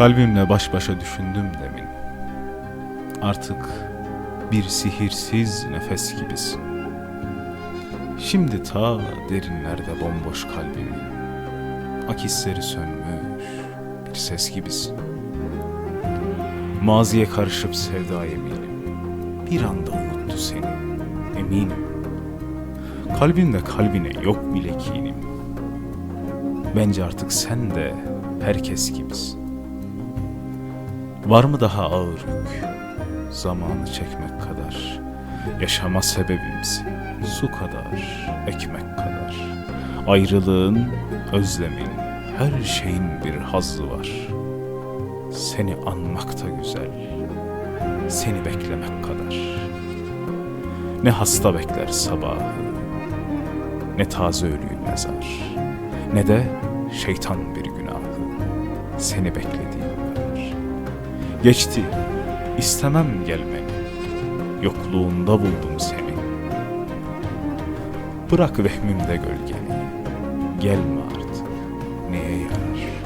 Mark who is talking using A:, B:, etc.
A: Kalbimle baş başa düşündüm demin. Artık bir sihirsiz nefes gibisin. Şimdi ta derinlerde bomboş kalbimin akisleri sönmüş bir ses gibisin. Maziye karışıp sevda eminim. Bir anda unuttu seni, eminim. Kalbimde kalbine yok bile kinim. Bence artık sen de herkes gibisin. Var mı daha ağır yük? Zamanı çekmek kadar. Yaşama sebebimiz su kadar, ekmek kadar. Ayrılığın, özlemin, her şeyin bir hazzı var. Seni anmak da güzel. Seni beklemek kadar. Ne hasta bekler sabahı, ne taze ölüyü mezar, ne de şeytan bir günahı seni beklediğim. Geçti, istemem gelmeni, yokluğunda buldum seni. Bırak vehmimde gölgeni, gelme artık, neye yarar?